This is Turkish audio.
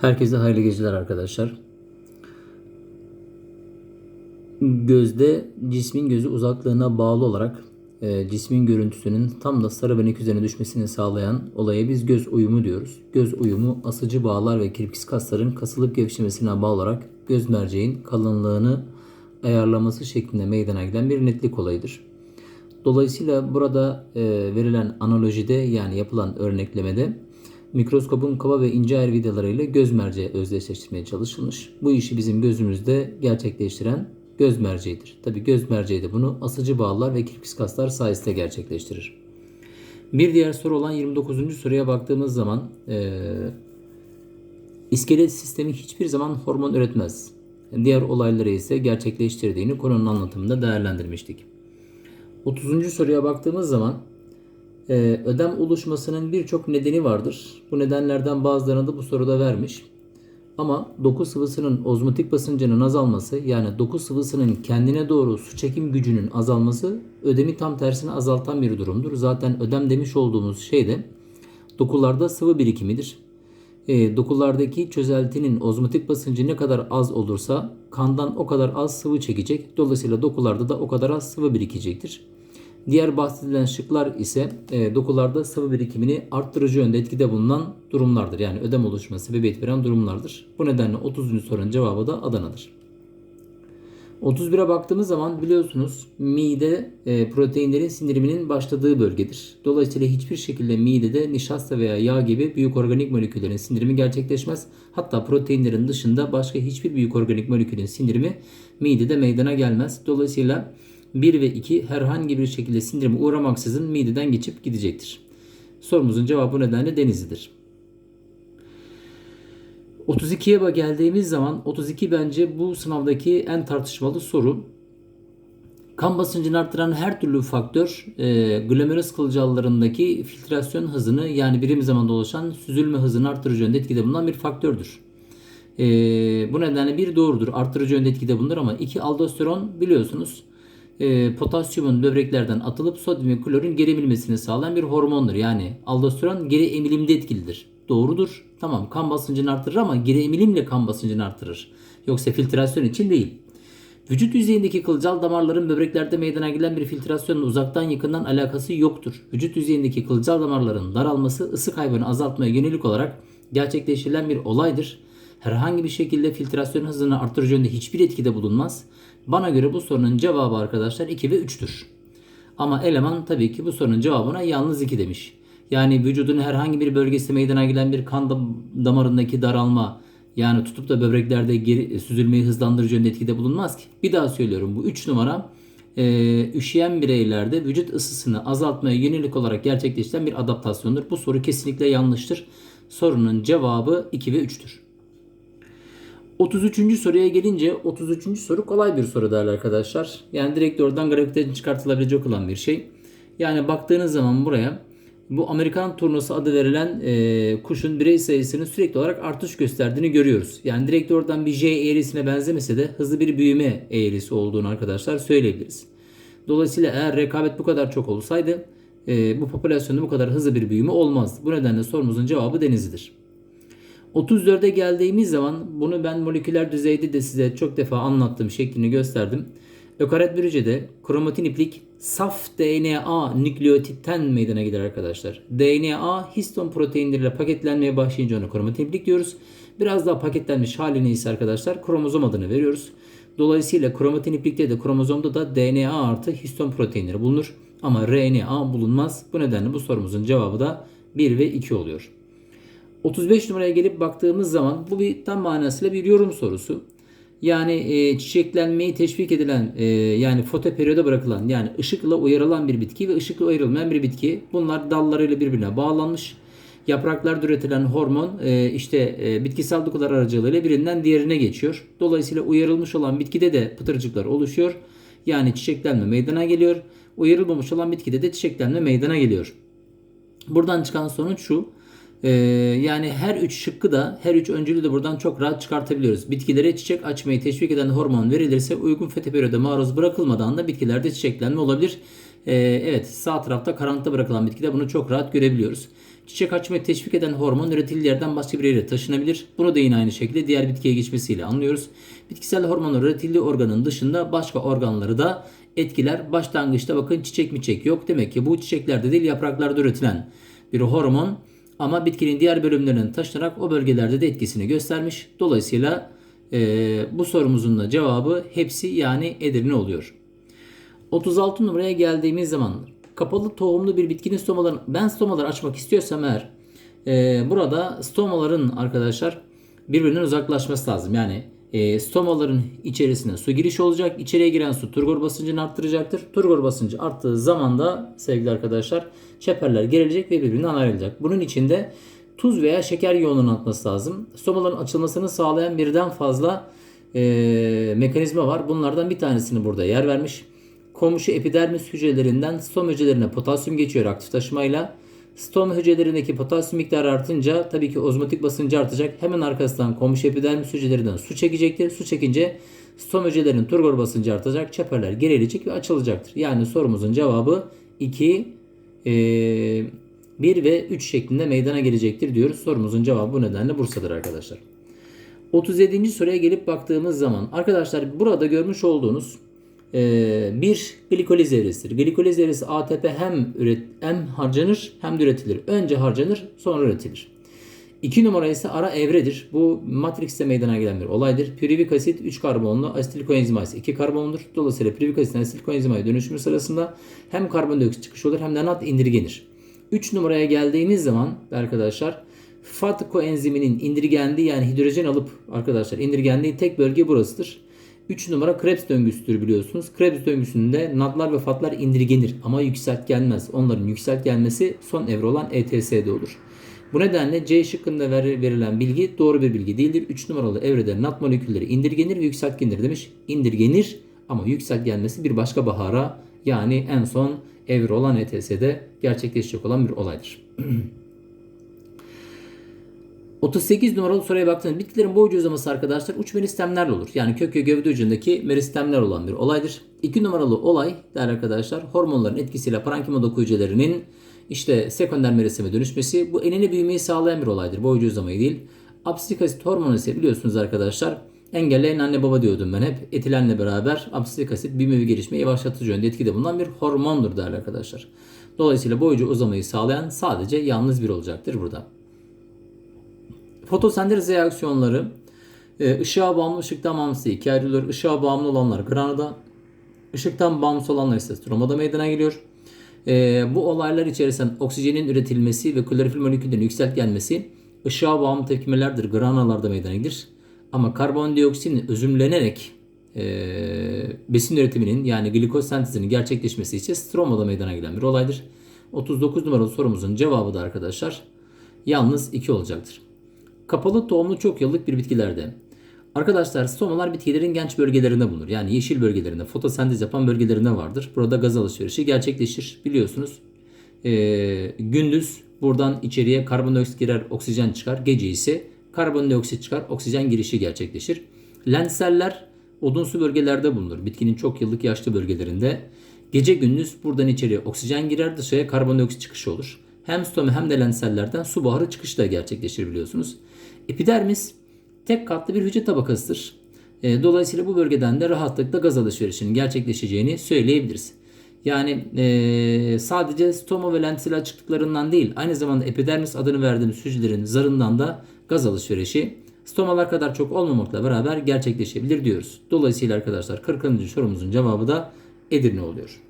Herkese hayırlı geceler arkadaşlar. Gözde cismin gözü uzaklığına bağlı olarak e, cismin görüntüsünün tam da sarı benek üzerine düşmesini sağlayan olaya biz göz uyumu diyoruz. Göz uyumu asıcı bağlar ve kirpikçi kasların kasılıp gevşemesine bağlı olarak göz merceğin kalınlığını ayarlaması şeklinde meydana gelen bir netlik olayıdır. Dolayısıyla burada e, verilen analojide yani yapılan örneklemede mikroskopun kaba ve ince ayar vidalarıyla göz merceği özdeşleştirmeye çalışılmış. Bu işi bizim gözümüzde gerçekleştiren göz merceğidir. Tabi göz merceği de bunu asıcı bağlar ve kirpik kaslar sayesinde gerçekleştirir. Bir diğer soru olan 29. soruya baktığımız zaman e, iskelet sistemi hiçbir zaman hormon üretmez. Diğer olayları ise gerçekleştirdiğini konunun anlatımında değerlendirmiştik. 30. soruya baktığımız zaman e, ödem oluşmasının birçok nedeni vardır. Bu nedenlerden bazılarını da bu soruda vermiş. Ama doku sıvısının ozmotik basıncının azalması yani doku sıvısının kendine doğru su çekim gücünün azalması ödemi tam tersine azaltan bir durumdur. Zaten ödem demiş olduğumuz şey de dokularda sıvı birikimidir. E, dokulardaki çözeltinin ozmotik basıncı ne kadar az olursa kandan o kadar az sıvı çekecek. Dolayısıyla dokularda da o kadar az sıvı birikecektir. Diğer bahsedilen şıklar ise e, dokularda sıvı birikimini arttırıcı yönde etkide bulunan durumlardır. Yani ödem oluşması sebebiyet veren durumlardır. Bu nedenle 30. sorunun cevabı da Adana'dır. 31'e baktığımız zaman biliyorsunuz mide e, proteinlerin sindiriminin başladığı bölgedir. Dolayısıyla hiçbir şekilde midede nişasta veya yağ gibi büyük organik moleküllerin sindirimi gerçekleşmez. Hatta proteinlerin dışında başka hiçbir büyük organik molekülün sindirimi midede meydana gelmez. Dolayısıyla 1 ve 2 herhangi bir şekilde sindirime uğramaksızın mideden geçip gidecektir. Sorumuzun cevabı nedenle denizlidir. 32'ye geldiğimiz zaman 32 bence bu sınavdaki en tartışmalı soru. Kan basıncını arttıran her türlü faktör e, glomerus kılcallarındaki filtrasyon hızını yani birim zamanda oluşan süzülme hızını arttırıcı yönde etkide bulunan bir faktördür. E, bu nedenle bir doğrudur. Arttırıcı yönde etkide bulunur ama iki aldosteron biliyorsunuz e, potasyumun böbreklerden atılıp sodyum ve klorun geri emilmesini sağlayan bir hormondur. Yani aldosteron geri emilimde etkilidir. Doğrudur. Tamam kan basıncını artırır ama geri emilimle kan basıncını artırır. Yoksa filtrasyon için değil. Vücut yüzeyindeki kılcal damarların böbreklerde meydana gelen bir filtrasyonun uzaktan yakından alakası yoktur. Vücut yüzeyindeki kılcal damarların daralması ısı kaybını azaltmaya yönelik olarak gerçekleştirilen bir olaydır. Herhangi bir şekilde filtrasyon hızını arttırıcı yönde hiçbir etkide bulunmaz. Bana göre bu sorunun cevabı arkadaşlar 2 ve 3'tür. Ama eleman tabii ki bu sorunun cevabına yalnız 2 demiş. Yani vücudun herhangi bir bölgesi meydana gelen bir kan damarındaki daralma yani tutup da böbreklerde geri, süzülmeyi hızlandırıcı yönde etkide bulunmaz ki. Bir daha söylüyorum bu 3 numara e, üşüyen bireylerde vücut ısısını azaltmaya yönelik olarak gerçekleştiren bir adaptasyondur. Bu soru kesinlikle yanlıştır. Sorunun cevabı 2 ve 3'tür. 33. soruya gelince 33. soru kolay bir soru değerli arkadaşlar. Yani direkt oradan graviteden çıkartılabilecek olan bir şey. Yani baktığınız zaman buraya bu Amerikan turnusu adı verilen e, kuşun birey sayısının sürekli olarak artış gösterdiğini görüyoruz. Yani direkt oradan bir J eğrisine benzemese de hızlı bir büyüme eğrisi olduğunu arkadaşlar söyleyebiliriz. Dolayısıyla eğer rekabet bu kadar çok olsaydı e, bu popülasyonda bu kadar hızlı bir büyüme olmazdı. Bu nedenle sorumuzun cevabı denizlidir. 34'e geldiğimiz zaman bunu ben moleküler düzeyde de size çok defa anlattığım şeklini gösterdim. Ökaryot bir hücrede kromatin iplik saf DNA nükleotitten meydana gelir arkadaşlar. DNA histon proteinleriyle paketlenmeye başlayınca ona kromatin iplik diyoruz. Biraz daha paketlenmiş halini ise arkadaşlar kromozom adını veriyoruz. Dolayısıyla kromatin iplikte de kromozomda da DNA artı histon proteinleri bulunur. Ama RNA bulunmaz. Bu nedenle bu sorumuzun cevabı da 1 ve 2 oluyor. 35 numaraya gelip baktığımız zaman bu bir tam manasıyla bir yorum sorusu. Yani e, çiçeklenmeyi teşvik edilen e, yani fotoperiyoda bırakılan yani ışıkla uyarılan bir bitki ve ışıkla uyarılmayan bir bitki. Bunlar dallarıyla birbirine bağlanmış. Yapraklarda üretilen hormon e, işte e, bitkisel dokular aracılığıyla birinden diğerine geçiyor. Dolayısıyla uyarılmış olan bitkide de pıtırcıklar oluşuyor. Yani çiçeklenme meydana geliyor. Uyarılmamış olan bitkide de çiçeklenme meydana geliyor. Buradan çıkan sonuç şu. Ee, yani her üç şıkkı da her üç öncülü de buradan çok rahat çıkartabiliyoruz. Bitkilere çiçek açmayı teşvik eden hormon verilirse uygun fotoperiyoda maruz bırakılmadan da bitkilerde çiçeklenme olabilir. Ee, evet sağ tarafta karanlıkta bırakılan bitkide bunu çok rahat görebiliyoruz. Çiçek açmayı teşvik eden hormon üretildiği yerden başka bir yere taşınabilir. Bunu da yine aynı şekilde diğer bitkiye geçmesiyle anlıyoruz. Bitkisel hormonlar üretildiği organın dışında başka organları da etkiler. Başlangıçta bakın çiçek mi çiçek yok. Demek ki bu çiçeklerde değil yapraklarda üretilen bir hormon. Ama bitkinin diğer bölümlerinin taşınarak o bölgelerde de etkisini göstermiş. Dolayısıyla e, bu sorumuzun da cevabı hepsi yani Edirne oluyor. 36 numaraya geldiğimiz zaman kapalı tohumlu bir bitkinin stomalarını ben stomaları açmak istiyorsam eğer e, burada stomaların arkadaşlar birbirinden uzaklaşması lazım. Yani e, stomaların içerisine su girişi olacak. İçeriye giren su turgor basıncını arttıracaktır. Turgor basıncı arttığı zaman da sevgili arkadaşlar çeperler gerilecek ve birbirinden ayrılacak. Bunun içinde tuz veya şeker yoğunluğunun atması lazım. Stomaların açılmasını sağlayan birden fazla e, mekanizma var. Bunlardan bir tanesini burada yer vermiş. Komşu epidermis hücrelerinden stom hücrelerine potasyum geçiyor aktif taşımayla. Stom hücrelerindeki potasyum miktarı artınca tabii ki ozmotik basıncı artacak. Hemen arkasından komşu epidermis hücrelerinden su çekecektir. Su çekince stom hücrelerinin turgor basıncı artacak. Çeperler gerilecek ve açılacaktır. Yani sorumuzun cevabı 2, e, 1 ve 3 şeklinde meydana gelecektir diyoruz. Sorumuzun cevabı bu nedenle Bursa'dır arkadaşlar. 37. soruya gelip baktığımız zaman arkadaşlar burada görmüş olduğunuz bir glikoliz evresidir. Glikoliz evresi ATP hem üret, hem harcanır hem de üretilir. Önce harcanır sonra üretilir. 2 numara ise ara evredir. Bu Matrix'te meydana gelen bir olaydır. Pirivik asit 3 karbonlu, asetil koenzima ise 2 karbonludur. Dolayısıyla pirivik asitin asetil koenzimaya dönüşümü sırasında hem karbondioksit çıkış olur hem de NAD indirgenir. 3 numaraya geldiğimiz zaman arkadaşlar FAT koenziminin indirgendiği yani hidrojen alıp arkadaşlar indirgendiği tek bölge burasıdır. 3 numara Krebs döngüsüdür biliyorsunuz. Krebs döngüsünde nadlar ve fatlar indirgenir ama yükselt gelmez. Onların yükselt gelmesi son evre olan ETS'de olur. Bu nedenle C şıkkında verilen bilgi doğru bir bilgi değildir. 3 numaralı evrede nat molekülleri indirgenir ve yükseltgenir demiş. İndirgenir ama yükselt gelmesi bir başka bahara yani en son evre olan ETS'de gerçekleşecek olan bir olaydır. 38 numaralı soruya baktığınızda bitkilerin boyucu uzaması arkadaşlar uç meristemlerle olur. Yani kök ve gövde ucundaki meristemler olan bir olaydır. 2 numaralı olay değerli arkadaşlar hormonların etkisiyle parenkima doku hücrelerinin işte sekonder meristeme dönüşmesi bu enine büyümeyi sağlayan bir olaydır. Boyucu uzamayı değil. Absisik asit hormonu ise biliyorsunuz arkadaşlar engelleyen anne baba diyordum ben hep. Etilenle beraber absisik asit büyüme ve gelişmeyi yavaşlatıcı yönde etkide bulunan bir hormondur değerli arkadaşlar. Dolayısıyla boyucu uzamayı sağlayan sadece yalnız bir olacaktır burada. Fotosentez reaksiyonları e, ışığa bağımlı ışıktan bağımsız ikiye ayrılıyor. Işığa bağımlı olanlar granada, ışıktan bağımsız olanlar ise stromada meydana geliyor. E, bu olaylar içerisinde oksijenin üretilmesi ve klorofil moleküllerinin yükselt gelmesi ışığa bağımlı tepkimelerdir. Granalarda meydana gelir. Ama karbondioksin özümlenerek e, besin üretiminin yani glikoz sentezinin gerçekleşmesi için stromada meydana gelen bir olaydır. 39 numaralı sorumuzun cevabı da arkadaşlar yalnız 2 olacaktır. Kapalı tohumlu çok yıllık bir bitkilerde. Arkadaşlar stomalar bitkilerin genç bölgelerinde bulunur. Yani yeşil bölgelerinde, fotosentez yapan bölgelerinde vardır. Burada gaz alışverişi gerçekleşir. Biliyorsunuz ee, gündüz buradan içeriye karbondioksit girer, oksijen çıkar. Gece ise karbondioksit çıkar, oksijen girişi gerçekleşir. Lenseller odunsu bölgelerde bulunur. Bitkinin çok yıllık yaşlı bölgelerinde. Gece gündüz buradan içeriye oksijen girer, dışarıya karbondioksit çıkışı olur. Hem stoma hem de lensellerden su buharı çıkışı da gerçekleşir biliyorsunuz. Epidermis tek katlı bir hücre tabakasıdır. E, dolayısıyla bu bölgeden de rahatlıkla gaz alışverişinin gerçekleşeceğini söyleyebiliriz. Yani e, sadece stoma ve lentil açıklıklarından değil aynı zamanda epidermis adını verdiğimiz hücrelerin zarından da gaz alışverişi stomalar kadar çok olmamakla beraber gerçekleşebilir diyoruz. Dolayısıyla arkadaşlar 40. sorumuzun cevabı da Edirne oluyor.